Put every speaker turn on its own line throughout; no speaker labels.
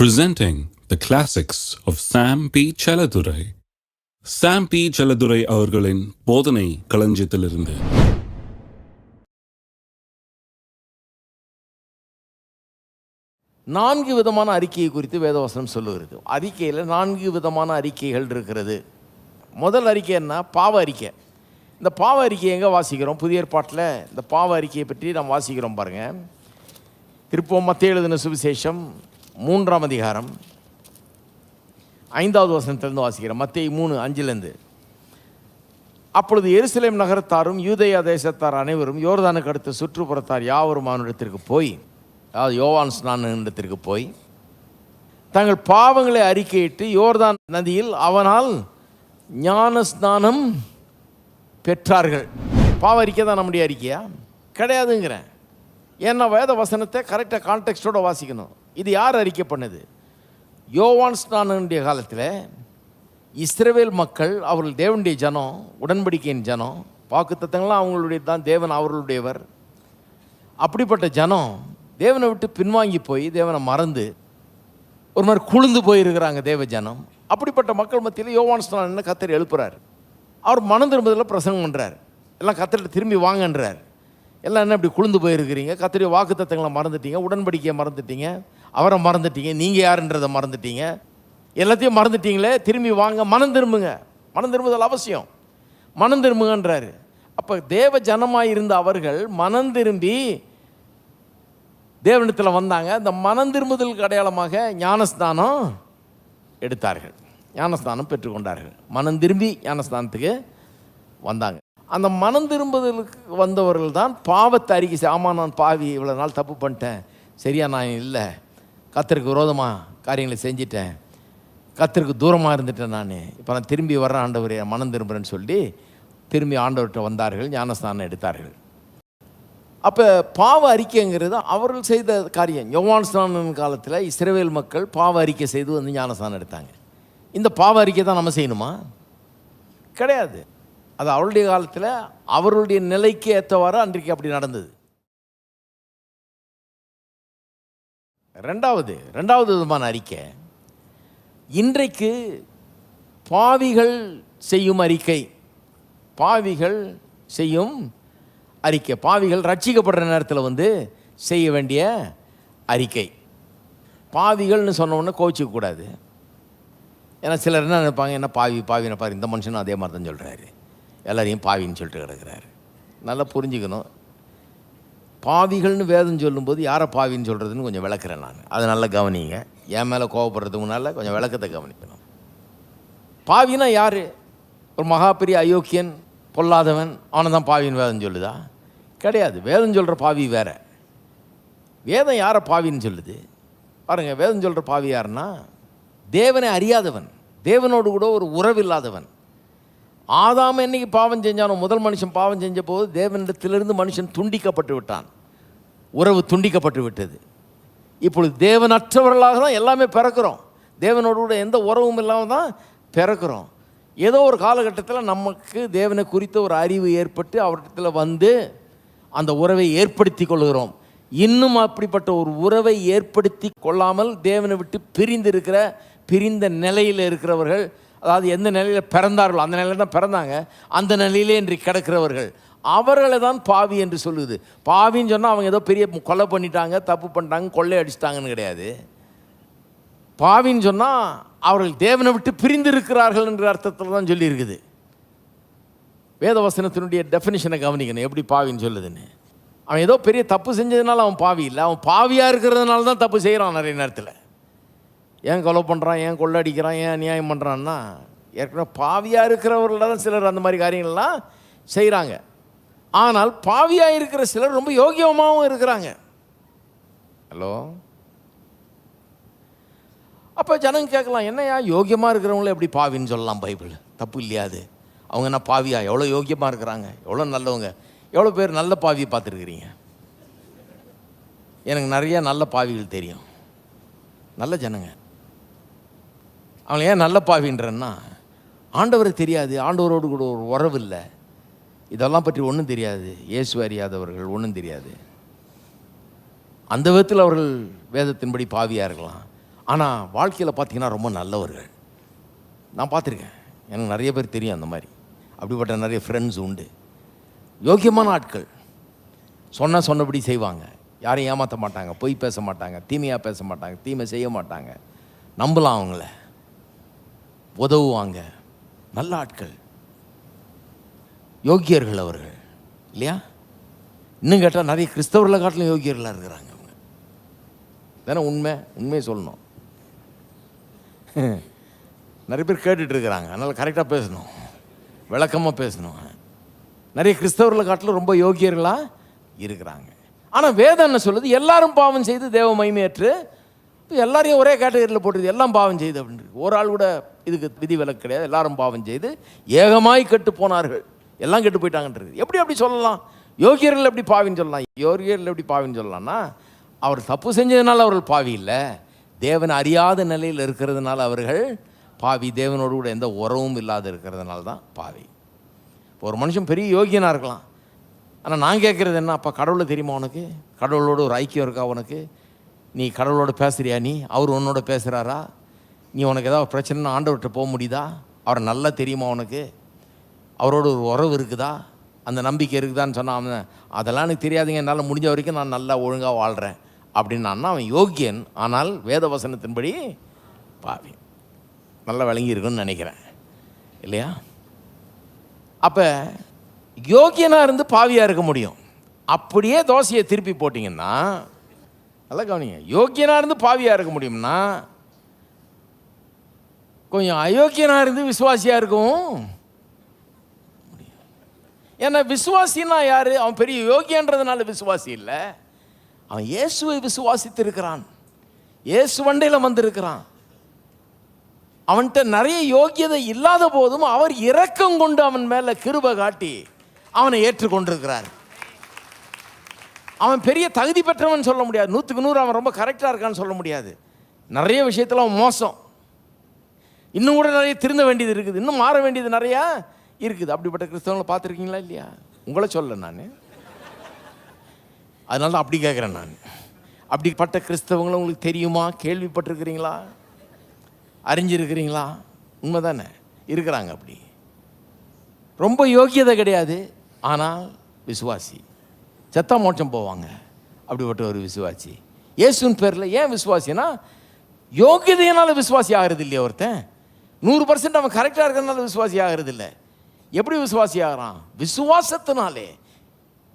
presenting the classics of Sam P. Chaladurai. Sam P Chelladurai அவர்களின் போதனை களஞ்சியத்திலிருந்து.
நான்கு விதமான அறிக்கையை குறித்து வேதவசனம் சொல்லுகிறது. அறிக்கையில் நான்கு விதமான அறிக்கைகள் இருக்கிறது. முதல் அறிக்கை என்ன? பாவ அறிக்கை. இந்த பாவ அறிக்கையை எங்கே வாசிக்கிறோம்? புதிய ஏற்பாட்டில் இந்த பாவ அறிக்கையை பற்றி நாம் வாசிக்கிறோம் பாருங்கள் திருப்பம் மத்திய எழுதின சுவிசேஷம். மூன்றாம் அதிகாரம் ஐந்தாவது வசனத்திலிருந்து வாசிக்கிறேன். மத்திய மூணு அஞ்சிலேருந்து. அப்பொழுது எருசலேம் நகரத்தாரும் யூதயா தேசத்தார் அனைவரும் யோர்தானுக்கு அடுத்த சுற்றுப்புறத்தார் யாவரும் அவனிடத்திற்கு போய் அதாவது யோவான் ஸ்நானத்திற்கு போய் தங்கள் பாவங்களை அறிக்கையிட்டு யோர்தான் நதியில் அவனால் ஞான ஸ்நானம் பெற்றார்கள். பாவ அறிக்கை தான் நம்முடைய அறிக்கையா? கிடையாதுங்கிறேன். ஏன்னா வேத வசனத்தை கரெக்டாக கான்டெக்ஸ்டோட வாசிக்கணும். இது யார் அறிக்கை பண்ணுது யோவான் ஸ்நானனுடைய காலத்தில் இஸ்ரவேல் மக்கள் அவர்கள் தேவனுடைய ஜனம் உடன்படிக்கையின் ஜனம் வாக்குத்தத்தங்கள்லாம் அவங்களுடைய தான் தேவன் அவர்களுடையவர். அப்படிப்பட்ட ஜனம் தேவனை விட்டு பின்வாங்கி போய் தேவனை மறந்து ஒரு மாதிரி குளிந்து போயிருக்கிறாங்க தேவ ஜனம். அப்படிப்பட்ட மக்கள் மத்தியில் யோவான் ஸ்நானன் கத்தர் எழுப்புறார்? அவர் மனம் திரும்பதில் பிரசங்கம் பண்ணுறார் எல்லாம் கத்தர்கிட்ட திரும்பி வாங்கன்றார். எல்லாம் என்ன இப்படி குளிந்து போயிருக்கிறீங்க? கத்தரிய வாக்குத்தத்தங்களை மறந்துட்டீங்க உடன்படிக்கையை மறந்துட்டீங்க அவரை மறந்துட்டீங்க நீங்கள் யாருன்றதை மறந்துட்டீங்க? எல்லாத்தையும் மறந்துட்டீங்களே திரும்பி வாங்க மனம் திரும்புங்க. மனம் திரும்புதல் அவசியம். மனம் திரும்புங்கன்றாரு. அப்போ தேவ ஜனமாக இருந்த அவர்கள் மனம் திரும்பி தேவனிடத்தில் வந்தாங்க. அந்த மனம் திரும்புதலுக்கு அடையாளமாக ஞானஸ்தானம் எடுத்தார்கள். ஞானஸ்தானம் பெற்றுக்கொண்டார்கள். மனம் திரும்பி ஞானஸ்தானத்துக்கு வந்தாங்க. அந்த மனம் திரும்புதலுக்கு வந்தவர்கள் தான் பாவத்தை அறிக்கை ஆமாம் நான் பாவி இவ்வளோ நாள் தப்பு பண்ணிட்டேன். சரியா நான் இல்லை. கத்தருக்கு விரோதமாக காரியங்களை செஞ்சிட்டேன். கத்தருக்கு தூரமாக இருந்துட்டேன் நான். இப்போ நான் திரும்பி வர்றேன் ஆண்டவர் மனம் திரும்புகிறேன்னு சொல்லி திரும்பி ஆண்டவர்கிட்ட வந்தார்கள் ஞானஸ்தானம் எடுத்தார்கள். அப்போ பாவ அறிக்கைங்கிறது அவர்கள் செய்த காரியம். யோவான் ஸ்நானன் காலத்தில் இஸ்ரேவேல் மக்கள் பாவ அறிக்கை செய்து வந்து ஞானஸ்தானம் எடுத்தாங்க. இந்த பாவ அறிக்கை தான் நம்ம செய்யணுமா? கிடையாது. அது அவருடைய காலத்தில் அவருடைய நிலைக்கு ஏற்றவாறு அன்றைக்கு அப்படி நடந்தது. ரெண்டாவது ரெண்டாவது விதமான அறிக்கை. இன்றைக்கு பாவிகள் செய்யும் அறிக்கை. பாவிகள் செய்யும் அறிக்கை. பாவிகள் ரட்சிக்கப்படுற நேரத்தில் வந்து செய்ய வேண்டிய அறிக்கை. பாவிகள்னு சொன்ன உடனே ஏன்னா சிலர் என்ன நினைப்பாங்க? என்ன பாவி பாவினை பாரு இந்த மனுஷனும் அதே மாதிரி தான் சொல்கிறாரு எல்லாரையும் பாவின்னு சொல்லிட்டு கிடக்கிறாரு. நல்லா புரிஞ்சுக்கணும். பாவிகள்னு வேதம் சொல்லும்போது யாரை பாவின்னு சொல்கிறதுன்னு கொஞ்சம் விளக்குறேன் நான். அதை நல்லா கவனிங்க. என் மேலே கோவப்படுறதுக்கு முன்னால் கொஞ்சம் விளக்கத்தை கவனிக்கணும். பாவினா யார்? ஒரு மகாபெரிய அயோக்கியன் பொல்லாதவன் அவனை தான் பாவின்னு வேதம் சொல்லுதா? கிடையாது. வேதம் சொல்கிற பாவி வேற. வேதம் யாரை பாவின்னு சொல்லுது? பாருங்கள் வேதம் சொல்கிற பாவி யாருன்னா தேவனை அறியாதவன். தேவனோடு கூட ஒரு உறவில்லாதவன் ஆதாம் என்னைக்கு பாவம் செஞ்சானோ முதல் மனுஷன் பாவம் செஞ்ச போது தேவனிடத்திலிருந்து மனுஷன் துண்டிக்கப்பட்டு விட்டான். உறவு துண்டிக்கப்பட்டு விட்டது. இப்பொழுது தேவனற்றவர்களாக தான் எல்லாமே பிறக்கிறோம். தேவனோடு கூட எந்த உறவும் இல்லாமல் தான் பிறக்கிறோம். ஏதோ ஒரு காலகட்டத்தில் நமக்கு தேவனை குறித்த ஒரு அறிவு ஏற்பட்டு அவர்கிட்ட வந்து அந்த உறவை ஏற்படுத்தி கொள்கிறோம். இன்னும் அப்படிப்பட்ட ஒரு உறவை ஏற்படுத்தி கொள்ளாமல் தேவனை விட்டு பிரிந்து இருக்கிற பிரிந்த நிலையில் இருக்கிறவர்கள் அதாவது எந்த நிலையில் பிறந்தார்களோ அந்த நிலையில் தான் பிறந்தாங்க. அந்த நிலையிலே இன்றி கிடக்கிறவர்கள். அவர்களை தான் பாவி என்று சொல்லுது. பாவின்னு சொன்னால் அவங்க ஏதோ பெரிய கொலை பண்ணிட்டாங்க தப்பு பண்ணிட்டாங்க கொள்ளை அடிச்சிட்டாங்கன்னு கிடையாது. பாவின்னு சொன்னால் அவர்கள் தேவனை விட்டு பிரிந்து இருக்கிறார்கள் என்ற அர்த்தத்தில் தான் சொல்லியிருக்குது. வேதவசனத்தினுடைய டெஃபினிஷனை கவனிக்கணும். எப்படி பாவின்னு சொல்லுதுன்னு. அவன் ஏதோ பெரிய தப்பு செஞ்சதுனால அவன் பாவி இல்லை. அவன் பாவியாக இருக்கிறதுனால தான் தப்பு செய்கிறான் நிறைய நேரத்தில். ஏன் கொலை பண்ணுறான் ஏன் கொள்ளடிக்கிறான் ஏன் அநியாயம் பண்ணுறான்னா ஏற்கனவே பாவியாக இருக்கிறவர்கள தான் சிலர் அந்த மாதிரி காரியங்கள்லாம் செய்கிறாங்க ஆனால் பாவியாக இருக்கிற சிலர் ரொம்ப யோகியமாகவும் இருக்கிறாங்க. ஹலோ? அப்போ ஜனங்க கேட்கலாம் என்னையா யோகியமாக இருக்கிறவங்கள எப்படி பாவின்னு சொல்லலாம் பைபிள்? தப்பு இல்லையா அது? அவங்க என்ன பாவியா? எவ்வளோ யோகியமாக இருக்கிறாங்க? எவ்வளோ நல்லவங்க? எவ்வளோ பேர் நல்ல பாவியை பார்த்துருக்குறீங்க? எனக்கு நிறைய நல்ல பாவிகள் தெரியும். நல்ல ஜனங்க. அவங்க ஏன் நல்ல பாவின்றன்னா ஆண்டவரை தெரியாது ஆண்டவரோடு கூட ஒரு உறவு இல்லை. இதெல்லாம் பற்றி ஒன்றும் தெரியாது. இயேசு அறியாதவர்கள் ஒன்றும் தெரியாது. அந்த விதத்தில் அவர்கள் வேதத்தின்படி பாவியாக இருக்கலாம். ஆனால் வாழ்க்கையில் பார்த்தீங்கன்னா ரொம்ப நல்லவர்கள். நான் பார்த்துருக்கேன் எனக்கு நிறைய பேர் தெரியும் அந்த மாதிரி. அப்படிப்பட்ட நிறைய ஃப்ரெண்ட்ஸ் உண்டு. யோக்கியமான ஆட்கள். சொன்ன சொன்னபடி செய்வாங்க. யாரையும் ஏமாற்ற மாட்டாங்க. பொய் பேச மாட்டாங்க. தீமையாக பேச மாட்டாங்க. தீமை செய்ய மாட்டாங்க. நம்பலாம் அவங்கள. உதவுவாங்க. நல்ல ஆட்கள். யோக்கியர்கள் அவர்கள். இல்லையா? இன்னும் கேட்டால் நிறைய கிறிஸ்தவர்களை காட்டிலும் யோக்கியர்களாக இருக்கிறாங்க அவங்க. தானே உண்மை? உண்மையை சொல்லணும். நிறைய பேர் கேட்டுட்டு இருக்கிறாங்க. அதனால் கரெக்டாக பேசணும். விளக்கமாக பேசணும். நிறைய கிறிஸ்தவர்களை காட்டிலும் ரொம்ப யோக்கியர்களாக இருக்கிறாங்க. ஆனால் வேதம் என்ன சொல்லுது? எல்லாரும் பாவம் செய்து தேவ மகிமையற்று இப்போ எல்லாரையும் ஒரே கேட்டகரியில் போட்டுருது எல்லாம் பாவம் செய்து அப்படின்னு ஒரு ஆள் கூட இதுக்கு விதி விலக்கு கிடையாது. எல்லாரும் பாவம் செய்து ஏகமாய் கெட்டு போனார்கள். எல்லாம் கெட்டு போயிட்டாங்கன்றது எப்படி அப்படி சொல்லலாம்? யோகியர்கள் எப்படி பாவின்னு சொல்லலாம்? யோகியர்கள் எப்படி பாவின்னு சொல்லலாம்னா அவர் தப்பு செஞ்சதுனால அவர்கள் பாவி இல்லை. தேவன் அறியாத நிலையில் இருக்கிறதுனால அவர்கள் பாவி. தேவனோடு கூட எந்த உறவும் இல்லாத இருக்கிறதுனால தான் பாவி. இப்போ ஒரு மனுஷன் பெரிய யோகியனாக இருக்கலாம். ஆனால் நான் கேட்குறது என்ன? அப்போ கடவுளை தெரியுமா உனக்கு? கடவுளோட ஒரு ஐக்கியம் இருக்கா உனக்கு? நீ கடவுளோட பேசுகிறியா நீ? அவர் உன்னோட பேசுகிறாரா நீ உனக்கு ஏதாவது பிரச்சனைனா ஆண்டவர்கிட்ட போக முடியுதா? அவரை நல்லா தெரியுமா உனக்கு? அவரோட ஒரு உறவு இருக்குதா? அந்த நம்பிக்கை இருக்குதான்னு சொன்னான் அவன் அதெல்லாம் எனக்கு தெரியாதுங்க. என்னால் முடிஞ்ச வரைக்கும் நான் நல்லா ஒழுங்காக வாழ்கிறேன் அப்படின்னான்னா அவன் யோக்கியன் ஆனால் வேத வசனத்தின்படி பாவி நல்லா விளங்கி இருக்குன்னு நினைக்கிறேன். இல்லையா? அப்போ யோக்கியனாக இருந்து பாவியாக இருக்க முடியும். அப்படியே தோசையை திருப்பி போட்டிங்கன்னா நல்லா கவனிங்க. யோக்கியனாக இருந்து பாவியாக இருக்க முடியும்னா கொஞ்சம் அயோக்கியனாக இருந்து விசுவாசியாக இருக்கும் ஏன்னா விசுவாசின்னா யார்? அவன் பெரிய யோகியன்றதுனால விசுவாசி இல்லை. அவன் இயேசுவை விசுவாசித்து இருக்கிறான் இயேசு வண்டையில் வந்திருக்கிறான். அவன்கிட்ட நிறைய யோக்கியதை இல்லாத போதும் அவர் இரக்கம் கொண்டு அவன் மேலே கிருப காட்டி அவனை ஏற்றுக்கொண்டிருக்கிறார். அவன் பெரிய தகுதி பெற்றவன் சொல்ல முடியாது. நூற்றுக்கு நூறு அவன் ரொம்ப கரெக்டாக இருக்கான்னு சொல்ல முடியாது. நிறைய விஷயத்தில் அவன் மோசம். இன்னும் கூட நிறைய திருந்த வேண்டியது இருக்குது. இன்னும் மாற வேண்டியது நிறையா இருக்குது. அப்படிப்பட்ட கிறிஸ்தவங்களை பார்த்துருக்கீங்களா இல்லையா? உங்களை சொல்ல நான். அதனால தான் அப்படி கேட்குறேன் நான். அப்படிப்பட்ட கிறிஸ்தவங்களை உங்களுக்கு தெரியுமா? கேள்விப்பட்டிருக்கிறீங்களா? அறிஞ்சிருக்கிறீங்களா? உண்மைதானே? இருக்கிறாங்க அப்படி. ரொம்ப யோக்கியதை கிடையாது. ஆனால் விசுவாசி. செத்தா மோட்சம் போவாங்க. அப்படிப்பட்ட ஒரு விசுவாசி. இயேசுன் பேரில் ஏன் விசுவாசினா யோக்கியதையினால விசுவாசி ஆகிறது இல்லையா ஒருத்தன். நூறு பர்சன்ட் அவன் கரெக்டாக இருக்கிறதுனால விசுவாசி ஆகிறது இல்லை எப்படி விசுவாசி ஆகிறான்? விசுவாசத்தினாலே.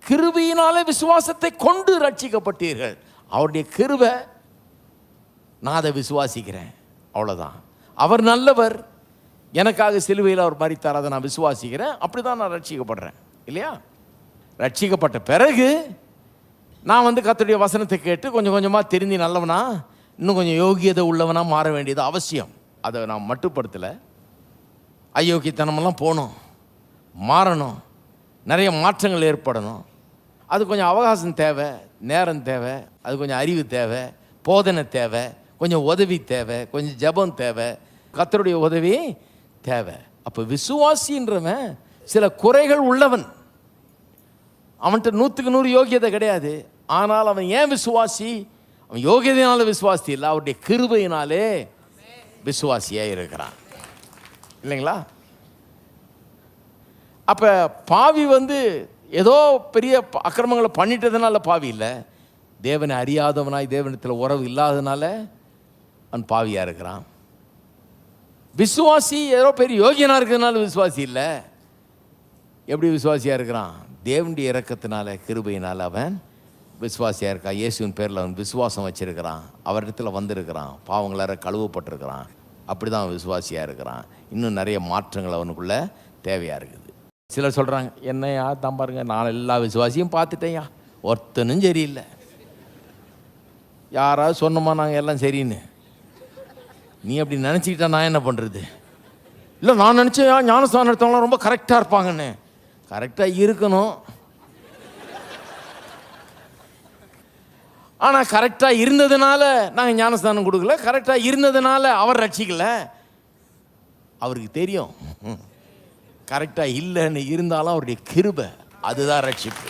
கிருபியினாலே விசுவாசத்தை கொண்டு ரட்சிக்கப்பட்டீர்கள் அவருடைய கிருபை நான் அதை விசுவாசிக்கிறேன். அவ்வளோதான் அவர் நல்லவர். எனக்காக சிலுவையில் அவர் மறித்தார் அதை நான் விசுவாசிக்கிறேன். அப்படி தான் நான் ரட்சிக்கப்படுறேன் இல்லையா? ரட்சிக்கப்பட்ட பிறகு நான் வந்து கத்துடைய வசனத்தை கேட்டு கொஞ்சம் கொஞ்சமாக திருந்தி நல்லவனா இன்னும் கொஞ்சம் யோகியதை உள்ளவனாக மாற வேண்டியது அவசியம். அதை நான் மட்டுப்படுத்தலை. அயோக்கியத்தனமெல்லாம் போகணும். மாறணும். நிறைய மாற்றங்கள் ஏற்படணும். அது கொஞ்சம் அவகாசம் தேவை நேரம் தேவை அது கொஞ்சம் அறிவு தேவை போதனை தேவை கொஞ்சம் உதவி தேவை கொஞ்சம் ஜெபம் தேவை கத்தருடைய உதவி தேவை. அப்போ விசுவாசின்றவன் சில குறைகள் உள்ளவன். அவன்கிட்ட நூற்றுக்கு நூறு யோகியதை கிடையாது. ஆனால் அவன் ஏன் விசுவாசி? அவன் யோகியதையினால விசுவாசி இல்லை அவருடைய கிருபையினாலே விசுவாசியாக இருக்கிறான். இல்லைங்களா? அப்போ பாவி வந்து ஏதோ பெரிய அக்கிரமங்களை பண்ணிட்டதுனால பாவி இல்லை. தேவனை அறியாதவனாய் தேவனத்தில் உறவு இல்லாததுனால அவன் பாவியாக இருக்கிறான். விசுவாசி ஏதோ பெரிய யோகியனாக இருக்கிறதுனால விசுவாசி இல்லை. எப்படி விசுவாசியாக இருக்கிறான்? தேவனுடைய இறக்கத்தினால கிருபையினால் அவன் விசுவாசியாக இருக்கான். இயேசுவின் பேரில் அவன் விசுவாசம் வச்சுருக்கிறான். அவரிடத்தில் வந்திருக்கிறான். பாவங்களார கழுவப்பட்டிருக்கிறான். அப்படி தான் அவன் விசுவாசியாக இருக்கிறான். இன்னும் நிறைய மாற்றங்கள் அவனுக்குள்ளே தேவையாக இருக்குது. சிலர் சொல்கிறாங்க என்னையா? தான் பாருங்க நான் எல்லா விசுவாசியும் பார்த்துட்டேன்யா. ஒருத்தனும் சரியில்லை. யாராவது சொன்னோமா நாங்கள் எல்லாம் சரின்னு? நீ அப்படி நினச்சிக்கிட்டா நான் என்ன பண்ணுறது இல்லை நான் நினச்சேன் ஞானஸ்தானம் எடுத்தவங்களாம் ரொம்ப கரெக்டாக இருப்பாங்கன்னு. கரெக்டாக இருக்கணும். ஆனால் கரெக்டாக இருந்ததுனால நாங்கள் ஞானஸ்தானம் கொடுக்கல. கரெக்டாக இருந்ததுனால அவர் ரட்சிக்கல. அவருக்கு தெரியும். கரெக்டாக இல்லைன்னு இருந்தாலும் அவருடைய கிருபை அதுதான் ரட்சிப்பு.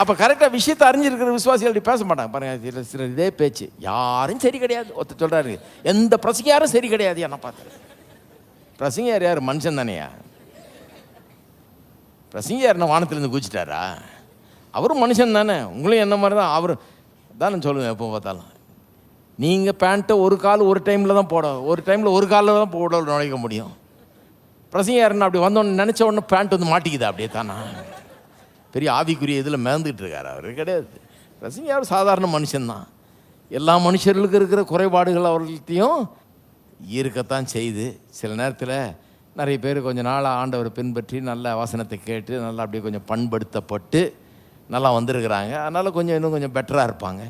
அப்போ கரெக்டாக விஷயத்தை அறிஞ்சிருக்கிற விசுவாசிகள் பேச மாட்டாங்க. பாருங்க சில சில இதே பேச்சு. யாரும் சரி கிடையாது. ஒருத்தர் சொல்கிறாரு எந்த பிரசங்கியாரும் சரி கிடையாது என்ன பார்த்து. பிரசங்கியார் யார்? மனுஷன் தானேயா? பிரசங்கியார் என்ன வானத்திலேருந்து குதிச்சிட்டாரா? அவரும் மனுஷன் தானே. உங்களையும் என்ன மாதிரி தான் அவர் தானே சொல்லுங்கள் எப்போ பார்த்தாலும். நீங்கள் பேண்ட்டை ஒரு கால் ஒரு டைமில் தான் போட ஒரு டைமில் ஒரு காலில் தான் போட நுழைக்க முடியும். பிரசங்கியாருன்னு அப்படி வந்தோன்னு நினச்ச உடனே பேண்ட் வந்து மாட்டிக்குதா அப்படியே தானா? பெரிய ஆவிக்குரிய இதில் மேந்துக்கிட்டு இருக்காரு அவர். கிடையாது. பிரசங்கியார் சாதாரண மனுஷன்தான் எல்லா மனுஷர்களுக்கும் இருக்கிற குறைபாடுகள் அவர்கள்ட்டையும் இருக்கத்தான் செய்து சில நேரத்தில் நிறைய பேர் கொஞ்சம் நாளாக ஆண்டவர் பின்பற்றி நல்ல வசனத்தை கேட்டு நல்லா அப்படியே கொஞ்சம் பண்படுத்தப்பட்டு நல்லா வந்திருக்கிறாங்க. அதனால் கொஞ்சம் இன்னும் கொஞ்சம் பெட்டராக இருப்பாங்க.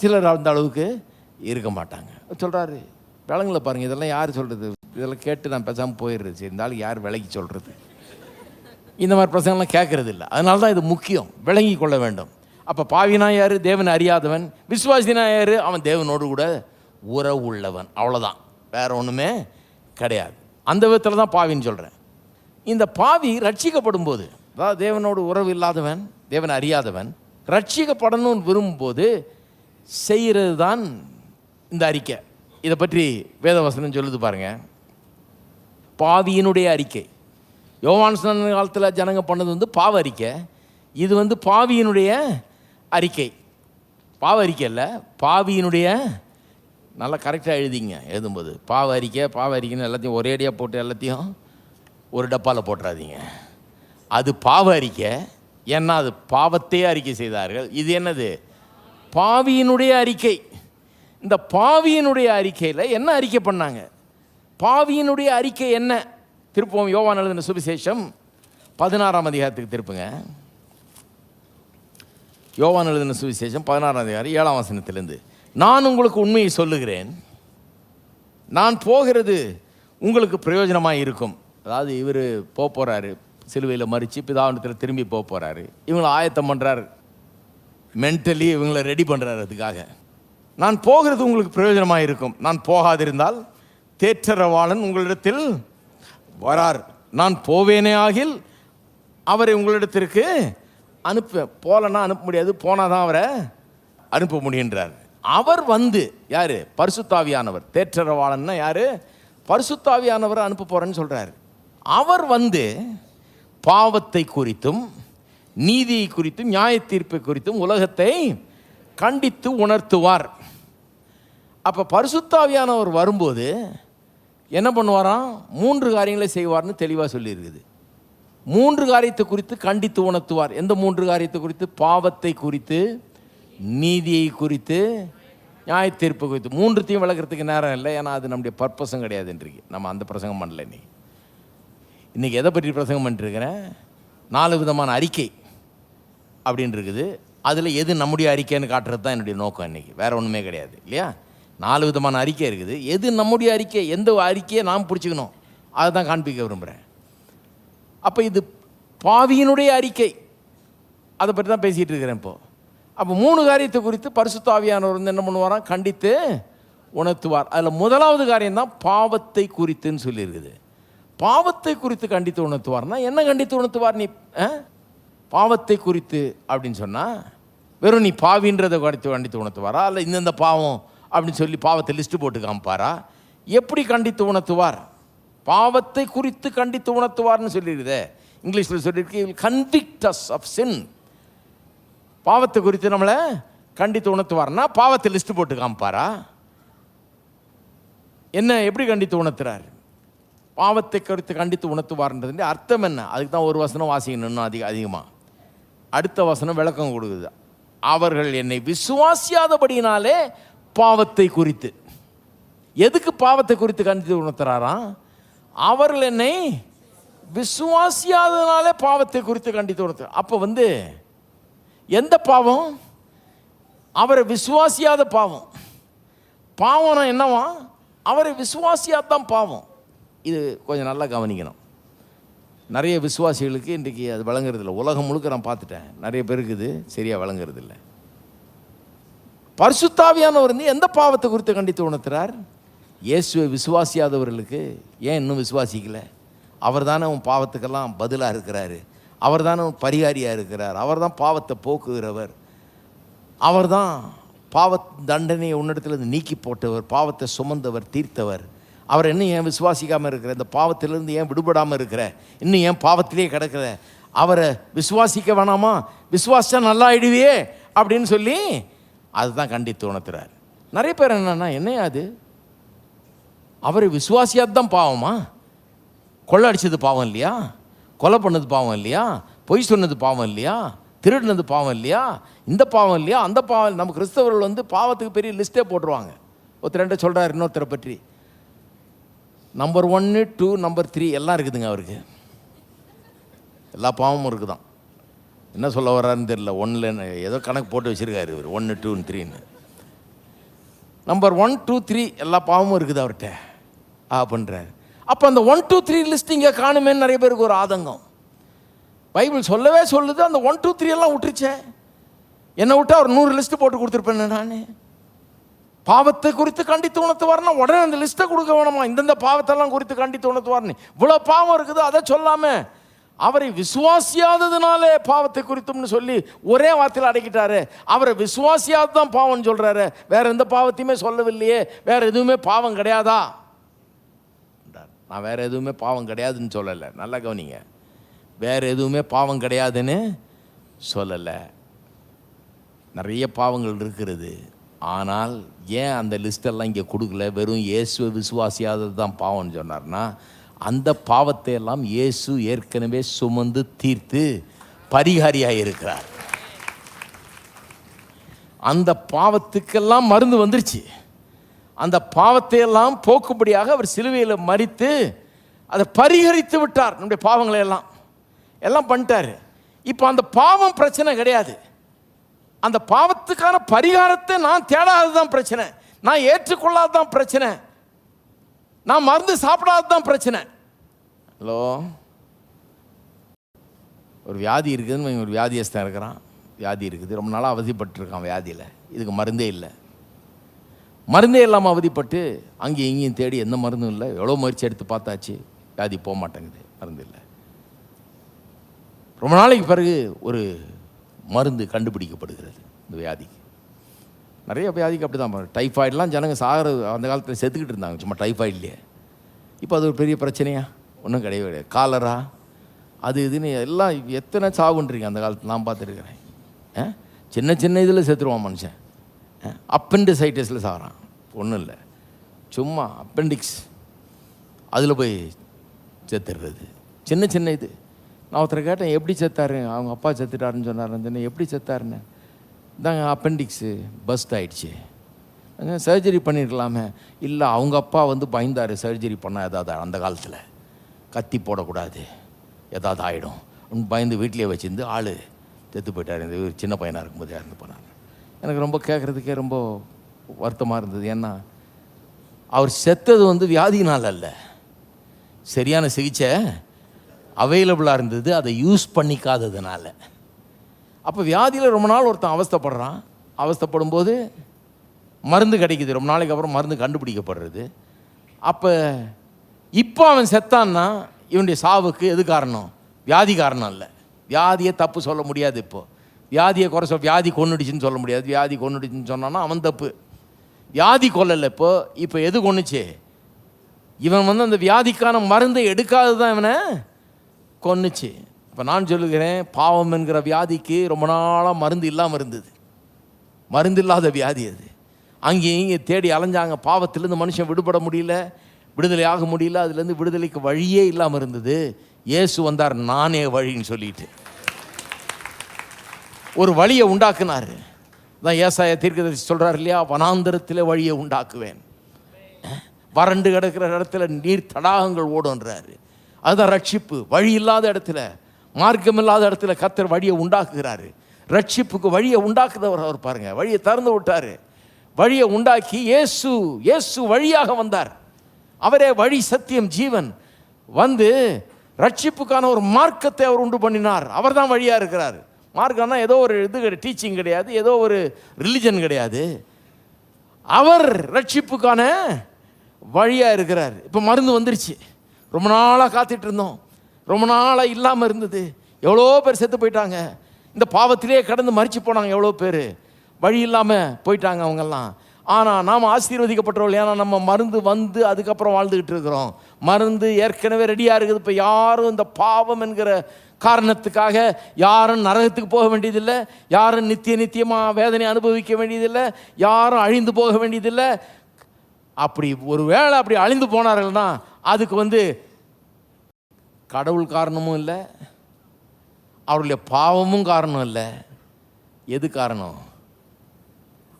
சிலர் அந்த அளவுக்கு இருக்க மாட்டாங்க. சொல்கிறாரு விலங்குல பாருங்கள் இதெல்லாம் யார் சொல்கிறது இதெல்லாம் கேட்டு நான் பேசாமல் போயிடுறது. சரி இருந்தாலும் யார் விலைக்கு சொல்கிறது இந்த மாதிரி பிரசங்கம்லாம் கேட்கறது இல்லை அதனால தான் இது முக்கியம். விளங்கி கொள்ள வேண்டும். அப்போ பாவினா யார்? தேவன் அறியாதவன். விஸ்வாசினா யார்? அவன் தேவனோடு கூட உறவு உள்ளவன் அவ்வளோதான் வேறு ஒன்றுமே கிடையாது. அந்த விதத்தில் தான் பாவின்னு சொல்கிறேன் இந்த பாவி ரட்சிக்கப்படும் போது அதாவது தேவனோடு உறவு இல்லாதவன் தேவன் அறியாதவன் ரட்சிக்கப்படணும்னு விரும்பும்போது செய்கிறது தான் இந்த அறிக்கை. இதை பற்றி வேதவசனம் சொல்லுது பாருங்கள் பாவியினுடைய அறிக்கை. யோவான் காலத்தில் ஜனங்க பண்ணது வந்து பாவ அறிக்கை. இது வந்து பாவியினுடைய அறிக்கை. பாவ அறிக்கை இல்லை பாவியினுடைய நல்லா கரெக்டாக எழுதிங்க எழுதும்போது. பாவ அறிக்கை பாவ அறிக்கைன்னு எல்லாத்தையும் ஒரேடியாக போட்டு எல்லாத்தையும் ஒரு டப்பாவில் போட்டுறாதீங்க. அது பாவ அறிக்கை ஏன்னா அது பாவத்தையே அறிக்கை செய்தார்கள். இது என்னது? பாவியினுடைய அறிக்கை. இந்த பாவியினுடைய அறிக்கையில் என்ன அறிக்கை பண்ணாங்க? பாவியினுடைய அறிக்கை என்ன? திருப்பவும் யோவான் எழுதின சுவிசேஷம் பதினாறாம் அதிகாரத்துக்கு திருப்புங்க. யோவான் எழுதின சுவிசேஷம் பதினாறாம் அதிகாரம் ஏழாம் வசனத்திலேருந்து. நான் உங்களுக்கு உண்மையை சொல்லுகிறேன். நான் போகிறது உங்களுக்கு பிரயோஜனமாக இருக்கும். அதாவது இவர் போக போகிறாரு சிலுவையில் மறித்து பிதாவனத்தில் திரும்பி போக போகிறாரு இவங்களை ஆயத்தம் பண்ணுறாரு மென்டலி இவங்களை ரெடி பண்ணுறாரு அதுக்காக. நான் போகிறது உங்களுக்கு பிரயோஜனமாக இருக்கும். நான் போகாதிருந்தால் தேற்றரவாளன் உங்களிடத்தில் வரார். நான் போவேனே ஆகில் அவரை உங்களிடத்திற்கு அனுப்ப போகலன்னா அனுப்ப முடியாது. போனால் தான் அவரை அனுப்ப முடிகின்றார் அவர் வந்து யார்? பரிசுத்தாவியானவர். தேற்றரவாளன்னா யார்? பரிசுத்தாவியானவரை அனுப்ப போகிறேன்னு சொல்கிறார் அவர் வந்து பாவத்தை குறித்தும் நீதியை குறித்தும் நியாய தீர்ப்பை குறித்தும் உலகத்தை கண்டித்து உணர்த்துவார். அப்போ பரிசுத்தாவியானவர் வரும்போது என்ன பண்ணுவாராம்? மூன்று காரியங்களை செய்வார்னு தெளிவாக சொல்லியிருக்குது. மூன்று காரியத்தை குறித்து கண்டித்து உணர்த்துவார். எந்த மூன்று காரியத்தை குறித்து? பாவத்தை குறித்து நீதியை குறித்து நியாய தீர்ப்பு குறித்து மூன்றுத்தையும் விளக்குறதுக்கு நேரம் இல்லை. ஏன்னா அது நம்முடைய பர்பஸும் கிடையாது இன்றைக்கு. நம்ம அந்த பிரசங்கம் பண்ணல இன்னைக்கு இன்றைக்கி எதை பற்றி பிரசங்கம் பண்ணிட்டுருக்கிறேன்? நாலு விதமான அறிக்கை அப்படின்னு இருக்குது அதில் எது நம்முடைய அறிக்கைன்னு காட்டுறது தான் என்னுடைய நோக்கம் இன்றைக்கி. வேறு ஒன்றுமே கிடையாது இல்லையா? நாலு விதமான அறிக்கை இருக்குது. எது நம்முடைய அறிக்கை? எந்த அறிக்கையை நாம் பிடிச்சிக்கணும்? அதை தான் காண்பிக்க விரும்புகிறேன் அப்போ இது பாவியினுடைய அறிக்கை. அதை பற்றி தான் பேசிகிட்டு இருக்கிறேன் இப்போது அப்போ மூணு காரியத்தை குறித்து பரிசுத்தாவியானவர் வந்து என்ன பண்ணுவாராம்? கண்டித்து உணர்த்துவார். அதில் முதலாவது காரியம் தான் பாவத்தை குறித்துன்னு சொல்லியிருக்குது. பாவத்தை குறித்து கண்டித்து உணர்த்துவார்னா என்ன கண்டித்து உணர்த்துவார் நீ? ஆ? பாவத்தை குறித்து அப்படின்னு சொன்னால் வெறும் நீ பாவின்றதை கடித்து கண்டித்து உணர்த்துவாரா? இல்லை இந்தந்த பாவம் அப்படின்னு சொல்லி பாவத்தை லிஸ்ட்டு போட்டு காமிப்பாரா? எப்படி கண்டித்து உணர்த்துவார்? பாவத்தை குறித்து கண்டித்து உணர்த்துவார்னு சொல்லியிருக்குதே. இங்கிலீஷில் சொல்லியிருக்கு கன்விக்ட் அஸ் ஆஃப் சின் பாவத்தை குறித்து நம்மளை கண்டித்து உணர்த்துவார்னா பாவத்தை லிஸ்ட்டு போட்டு காமிப்பாரா? என்ன எப்படி கண்டித்து உணர்த்துறார்? பாவத்தை குறித்து கண்டித்து உணர்த்துவார்ன்றது அர்த்தம் என்ன? அதுக்கு தான் ஒரு வசனம் வாசிக்கணும் இன்னும் அதிக அதிகமாக அடுத்த வசனம் விளக்கம் கொடுக்குது. அவர்கள் என்னை விசுவாசியாதபடியினாலே பாவத்தை குறித்து. எதுக்கு பாவத்தை குறித்து கண்டித்து உணர்த்துறாராம் அவர்கள் என்னை விசுவாசியாததுனாலே பாவத்தை குறித்து கண்டித்து உணர்த்து அப்போ வந்து எந்த பாவம்? அவரை விசுவாசியாத பாவம். பாவம்னா என்னவா? அவரை விசுவாசியாதான் பாவம். இது கொஞ்சம் நல்லா கவனிக்கணும். நிறைய விசுவாசிகளுக்கு இன்றைக்கி அது வழங்குறதில்ல உலகம் முழுக்க நான் பார்த்துட்டேன். நிறைய பேருக்கு இது சரியாக வழங்குறதில்ல பரிசுத்தாவியானவர் வந்து எந்த பாவத்தை குறித்து கண்டித்து உணர்த்துறார்? இயேசுவை விசுவாசியாதவர்களுக்கு ஏன் இன்னும் விசுவாசிக்கல? அவர் தானே உன் பாவத்துக்கெல்லாம் பதிலாக இருக்கிறாரு. அவர் தான் பரிகாரியாக இருக்கிறார். அவர் தான் பாவத்தை போக்குகிறவர். அவர் தான் பாவ தண்டனையை உன்னிடத்துலேருந்து நீக்கி போட்டவர் பாவத்தை சுமந்தவர் தீர்த்தவர். அவர் இன்னும் ஏன் விசுவாசிக்காமல் இருக்கிற? இந்த பாவத்திலேருந்து ஏன் விடுபடாமல் இருக்கிற? இன்னும் ஏன் பாவத்திலே கிடக்கிற அவரை விசுவாசிக்க வேணாமா? விசுவாசிச்சா நல்லா ஆயிடுவியே அப்படின்னு சொல்லி அதுதான் கண்டித்து உணர்த்துறார் நிறைய பேர் என்னன்னா என்னையா அது? அவரை விசுவாசியாக தான் பாவமா? கொள்ளடிச்சது பாவம் இல்லையா? கொலை பண்ணது பாவம் இல்லையா? பொய் சொன்னது பாவம் இல்லையா? திருடினது பாவம் இல்லையா? இந்த பாவம் இல்லையா? அந்த பாவம் நம்ம கிறிஸ்தவர்கள் வந்து பாவத்துக்கு பெரிய லிஸ்ட்டே போட்டுருவாங்க. ஒருத்தர் ரெண்டு சொல்கிறார் இன்னொருத்தரை பற்றி. நம்பர் ஒன்று டூ நம்பர் த்ரீ எல்லாம் இருக்குதுங்க அவருக்கு. எல்லா பாவமும் இருக்குதான். என்ன சொல்ல வர்றாருன்னு தெரியல. ஒன்றில் ஏதோ கணக்கு போட்டு வச்சுருக்காரு இவர். ஒன்று டூ த்ரீன்னு நம்பர் ஒன் டூ த்ரீ எல்லா பாவமும் இருக்குது அவர்கிட்ட. ஆ பண்ணுறாரு அப்போ அந்த ஒன் டூ த்ரீ லிஸ்ட் இங்கே காணுமேன்னு நிறைய பேருக்கு ஒரு ஆதங்கம். பைபிள் சொல்லவே சொல்லுது அந்த ஒன் டூ த்ரீ எல்லாம் விட்டுருச்சே. என்னை விட்டு அவர் நூறு லிஸ்ட்டு போட்டு கொடுத்துருப்பேன் நான். பாவத்தை குறித்து கண்டித்து உணர்த்து வரணும் உடனே அந்த லிஸ்ட்டை கொடுக்க வேணாமா? இந்தந்த பாவத்தெல்லாம் குறித்து கண்டித்து உணர்த்து வரணும் இவ்வளோ பாவம் இருக்குது அதை சொல்லாமல் அவரை விசுவாசியாததுனாலே பாவத்தை குறித்தும்னு சொல்லி ஒரே வார்த்தையில் அடக்கிட்டாரு. அவரை விசுவாசியாத தான் பாவம்னு சொல்கிறாரு வேற எந்த பாவத்தையுமே சொல்லவில்லையே. வேற எதுவுமே பாவம் கிடையாதா? நான் வேறு எதுவுமே பாவம் கிடையாதுன்னு சொல்லலை. நல்லா கவனிங்க. வேறு எதுவுமே பாவம் கிடையாதுன்னு சொல்லலை. நிறைய பாவங்கள் இருக்கிறது. ஆனால் ஏன் அந்த லிஸ்டெல்லாம் இங்கே கொடுக்கல? வெறும் இயேசுவை விசுவாசியாதது தான் பாவம்னு சொன்னார்னா அந்த பாவத்தை எல்லாம் இயேசு ஏற்கனவே சுமந்து தீர்த்து பரிகாரியாக இருக்கிறார். அந்த பாவத்துக்கெல்லாம் மருந்து வந்துருச்சு. அந்த பாவத்தை எல்லாம் போக்கும்படியாக அவர் சிலுவையில் மறித்து அதை பரிகரித்து விட்டார். நம்முடைய பாவங்களை எல்லாம். எல்லாம் பண்ணிட்டார். இப்போ அந்த பாவம் பிரச்சனை கிடையாது. அந்த பாவத்துக்கான பரிகாரத்தை நான் தேடாதது தான் பிரச்சனை. நான் ஏற்றுக்கொள்ளாது தான் பிரச்சனை. நான் மருந்து சாப்பிடாதது தான் பிரச்சனை. ஹலோ? ஒரு வியாதி இருக்குதுன்னு ஒரு வியாதியஸ்தான் இருக்கிறான். வியாதி இருக்குது. ரொம்ப நாளாக அவதிப்பட்டிருக்கான் வியாதியில். இதுக்கு மருந்தே இல்லை. மருந்தே இல்லாமல் அவதிப்பட்டு அங்கேயும் இங்கேயும் தேடி எந்த மருந்தும் இல்லை. எவ்வளோ முயற்சி எடுத்து பார்த்தாச்சு. வியாதி போக மாட்டேங்குது. மருந்து இல்லை. ரொம்ப நாளைக்கு பிறகு ஒரு மருந்து கண்டுபிடிக்கப்படுகிறது இந்த வியாதிக்கு. நிறைய வியாதிக்கு அப்படி தான் டைஃபாய்டெலாம் ஜனங்க சாகிற அந்த காலத்தில் செத்துக்கிட்டு இருந்தாங்க. சும்மா டைஃபாய்ட்லேயே. இப்போ அது ஒரு பெரிய பிரச்சனையா? ஒன்றும் கிடையவே கிடையாது. காலரா? அது இதுன்னு எல்லாம் எத்தனை சாவுன்றீங்க அந்த காலத்தில் நான் பார்த்துருக்கிறேன். ஆ? சின்ன சின்ன இதில் செத்துருவான் மனுஷன். அப்பெண்டிசைட்டிஸில் சாகிறான். ஒன்றும் இல்லை. சும்மா அப்பெண்டிக்ஸ் அதில் போய் செத்துடுறது சின்ன சின்ன இது. நான் ஒருத்தரை கேட்டேன் எப்படி செத்தாரு? அவங்க அப்பா செத்துட்டாருன்னு சொன்னாருன்னு சொன்னேன் எப்படி செத்தாருன்னு? தாங்க அப்பெண்டிக்ஸு பஸ்ட் ஆகிடுச்சு சர்ஜரி பண்ணியிருக்கலாமே இல்லை அவங்க அப்பா வந்து பயந்தார் சர்ஜரி பண்ண ஏதாவது அந்த காலத்தில். கத்தி போடக்கூடாது. ஏதாவது ஆகிடும் பயந்து வீட்டிலேயே வச்சிருந்து ஆள் செத்து போயிட்டார். இந்த சின்ன பையனாக இருக்கும்போது இறந்து போனார் எனக்கு ரொம்ப கேட்குறதுக்கே ரொம்ப வருத்தமாக இருந்தது. ஏன்னா அவர் செத்தது வந்து வியாதினால் அல்ல. சரியான சிகிச்சை அவைலபிளாக இருந்தது. அதை யூஸ் பண்ணிக்காததுனால. அப்போ வியாதியில் ரொம்ப நாள் ஒருத்தன் அவஸ்தைப்படுறான். அவஸ்தப்படும் போது மருந்து கிடைக்குது. ரொம்ப நாளைக்கு அப்புறம் மருந்து கண்டுபிடிக்கப்படுறது. அப்போ இப்போ அவன் செத்தான்னா இவனுடைய சாவுக்கு எது காரணம்? வியாதி காரணம் இல்லை வியாதியை தப்பு சொல்ல முடியாது இப்போ. வியாதியை குறை சொல் வியாதி கொன்னுடுச்சுன்னு சொல்ல முடியாது. வியாதி கொன்னுடுச்சுன்னு சொன்னான்னா அவன் தப்பு. வியாதி கொல்லலை இப்போ இப்போ எது கொன்னுச்சு? இவன் வந்து அந்த வியாதிக்கான மருந்தை எடுக்காது தான் இவனை கொன்னுச்சு. இப்போ நான் சொல்லுகிறேன் பாவம் என்கிற வியாதிக்கு ரொம்ப நாளாக மருந்து இல்லாமல் இருந்தது. மருந்து இல்லாத வியாதி அது. அங்கேயும் இங்கே தேடி அலைஞ்சாங்க. பாவத்திலேருந்து மனுஷன் விடுபட முடியல விடுதலை ஆக முடியல அதுலேருந்து விடுதலைக்கு வழியே இல்லாமல் இருந்தது. இயேசு வந்தார் நானே வழின்னு சொல்லிட்டு. ஒரு வழியை உண்டாக்குனார். தான் ஏசாய தீர்க்கதரிசி சொல்கிறார் இல்லையா? வனாந்தரத்தில் வழியை உண்டாக்குவேன். வறண்டு கிடக்கிற இடத்துல நீர் தடாகங்கள் ஓடுன்றாரு அதுதான் ரட்சிப்பு. வழி இல்லாத இடத்துல மார்க்கம் இல்லாத இடத்துல கத்தர் வழியை உண்டாக்குகிறாரு. ரட்சிப்புக்கு வழியை உண்டாக்குதவர் அவர் பாருங்க. வழியை திறந்து விட்டாரு. வழியை உண்டாக்கி இயேசு இயேசு வழியாக வந்தார். அவரே வழி சத்தியம் ஜீவன். வந்து ரட்சிப்புக்கான ஒரு மார்க்கத்தை அவர் உண்டு பண்ணினார். அவர் தான் வழியாக இருக்கிறார். மார்க்கம்னா ஏதோ ஒரு இது டீச்சிங் கிடையாது ஏதோ ஒரு ரிலிஜன் கிடையாது. அவர் ரட்சிப்புக்கான வழியாக இருக்கிறார். இப்போ மருந்து வந்துருச்சு. ரொம்ப நாளாக காத்துட்டு இருந்தோம். ரொம்ப நாளாக இல்லாமல் இருந்தது. எவ்வளோ பேர் செத்து போயிட்டாங்க. இந்த பாவத்திலே கடந்து மறிச்சு போனாங்க எவ்வளோ பேர். வழி இல்லாமல் போயிட்டாங்க அவங்கெல்லாம். ஆனால் நாம் ஆசீர்வதிக்கப்பட்டவர்கள் ஏன்னா நம்ம மருந்து வந்து அதுக்கப்புறம் வாழ்ந்துக்கிட்டு இருக்கிறோம். மருந்து ஏற்கனவே ரெடியாக இருக்குது. இப்போ யாரும் இந்த பாவம் என்கிற காரணத்துக்காக யாரும் நரகத்துக்கு போக வேண்டியதில்லை. யாரும் நித்திய நித்தியமாக வேதனை அனுபவிக்க வேண்டியதில்லை. யாரும் அழிந்து போக வேண்டியதில்லை. அப்படி ஒரு வேளை அப்படி அழிந்து போனார்கள்னா அதுக்கு வந்து கடவுள் காரணமும் இல்லை. அவருடைய பாவமும் காரணம் இல்லை. எது காரணம்?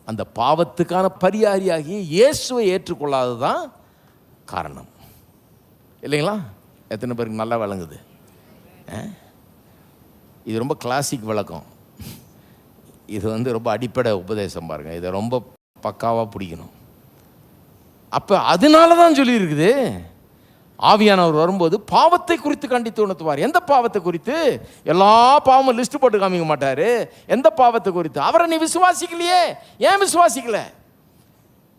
அந்த பாவத்துக்கான பரிகாரியாகிய இயேசுவை ஏற்றுக்கொள்ளாதது தான் காரணம். இல்லைங்களா? எத்தனை பேருக்கு நல்லா விளங்குது? ஆ? இது ரொம்ப கிளாசிக் விளக்கம். இது வந்து ரொம்ப அடிப்படை உபதேசம் பாருங்கள் இதை ரொம்ப பக்காவாக பிடிக்கணும். அப்போ அதனால தான் சொல்லியிருக்குது. ஆவியானவர் வரும்போது பாவத்தை குறித்து கண்டித்து உணர்த்துவார். எந்த பாவத்தை குறித்து? எல்லா பாவமும் லிஸ்ட் போட்டு காமிக்க மாட்டார். எந்த பாவத்தை குறித்து? அவரை நீ விசுவாசிக்கலையே. ஏன் விசுவாசிக்கல?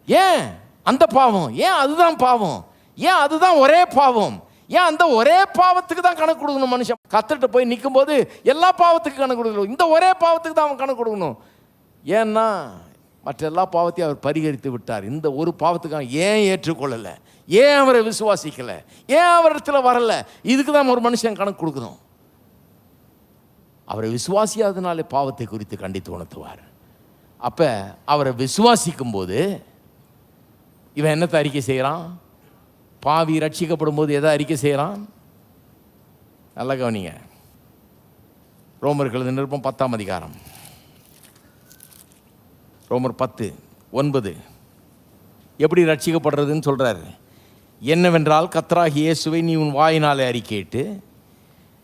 ஏன்? அந்த பாவம். ஏன் அதுதான் பாவம்? ஏன் அதுதான் ஒரே பாவம்? ஏன் அந்த ஒரே பாவத்துக்கு தான் கணக்கு கொடுக்கணும் மனுஷன்? கத்துட்டு போய் நிற்கும் போது எல்லா பாவத்துக்கும் கணக்கு கொடுக்கணும். இந்த ஒரே பாவத்துக்கு தான் அவன் கணக்கு கொடுக்கணும். ஏன்னா மற்ற எல்லா பாவத்தையும் அவர் பரிகரித்து விட்டார். இந்த ஒரு பாவத்துக்காக ஏன் ஏற்றுக்கொள்ளலை? ஏன் அவரை விசுவாசிக்கலை? ஏன் அவரிடத்துல வரலை? இதுக்கு தான் ஒரு மனுஷன் கணக்கு கொடுக்கணும். அவரை விசுவாசியாதனாலே பாவத்தை குறித்து கண்டித்து உணர்த்துவார். அப்போ அவரை விசுவாசிக்கும் போது இவன் என்னத்தை அறிக்கை செய்கிறான் பாவி ரட்சிக்கப்படும் போது எதை அறிக்கை செய்கிறான் நல்லா கவனிங்க. ரோமர்கள் நிருப்பம் பத்தாம் அதிகாரம். ரோமர் பத்து ஒன்பது. எப்படி ரட்சிக்கப்படுறதுன்னு சொல்கிறாரு என்னவென்றால் கத்ராகி இயேசுவை நீ உன் வாயினாலே அறிக்கையிட்டு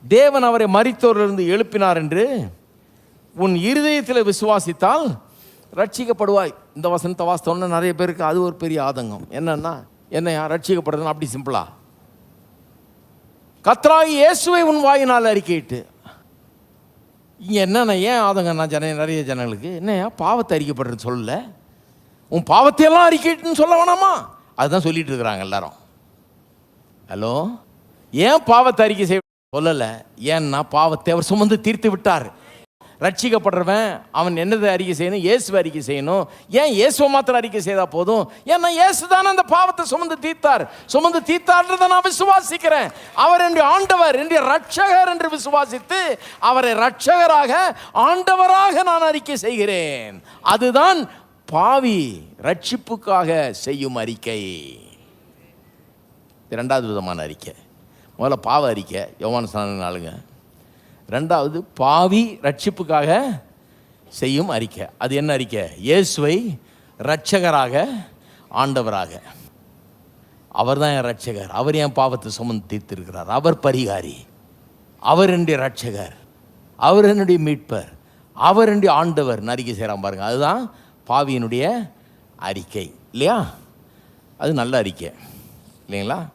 தேவன் அவரை மறித்தோரிலிருந்து எழுப்பினார் என்று உன் இருதயத்தில் விசுவாசித்தால் ரட்சிக்கப்படுவாய் இந்த வசனத்தை வாஸ்தவம்னா நிறைய பேருக்கு அது ஒரு பெரிய ஆதங்கம். என்னன்னா என்னையா ரட்சிக்கப்படுறதுன்னு அப்படி சிம்பிளா கத்ராகி இயேசுவை உன் வாயினால் அறிக்கையிட்டு. இங்கே என்னண்ணா ஏன் ஆதங்கண்ணா ஜன நிறைய ஜனங்களுக்கு என்னையா? பாவத்தை அறிக்கப்படுறேன்னு சொல்லல. உன் பாவத்தையெல்லாம் அறிக்கைட்டுன்னு சொல்ல வேணாமா? அதுதான் சொல்லிட்டு இருக்கிறாங்க எல்லாரும். ஹலோ ஏன் பாவத்தை அறிக்கை செய்ய சொல்லலை? ஏன்னா பாவத்தை அவர் சுமந்து தீர்த்து விட்டார். ரட்சிக்கப்படுறவன் அவன் என்னதை அறிக்கை செய்யணும்? இயேசுவை அறிக்கை செய்யணும். ஏன் இயேசுவை மாத்திரம் அறிக்கை செய்தால் போதும்? ஏன்னா இயேசு தானே அந்த பாவத்தை சுமந்து தீர்த்தார். சுமந்து தீர்த்தார்ன்றதை நான் விசுவாசிக்கிறேன். அவர் என்று ஆண்டவர் என்று ரட்சகர் என்று விசுவாசித்து அவரை ரட்சகராக ஆண்டவராக நான் அறிக்கை செய்கிறேன். அதுதான் பாவி ரட்சிப்புக்காக செய்யும் அறிக்கை. இரண்டாவது ரெண்டாவது விதமான அறிக்கை. முதல்ல பாவ அறிக்கை. யோவான சாணங்க ஆளுங்க ரெண்டாவது பாவி ரட்சிப்புக்காக செய்யும் அறிக்கை. அது என்ன அறிக்கை? இயேசுவை ரட்சகராக ஆண்டவராக. அவர் தான் என் ரட்சகர் அவர் என் பாவத்தை சுமந்து தீர்த்திருக்கிறார். அவர் பரிகாரி. அவர் என்னுடைய ரட்சகர் அவர் என்னுடைய மீட்பர். அவர் என்னுடைய ஆண்டவர். அறிக்கை செய்கிறான் பாருங்கள் அதுதான் பாவியினுடைய அறிக்கை. இல்லையா? அது நல்ல அறிக்கை. இல்லைங்களா?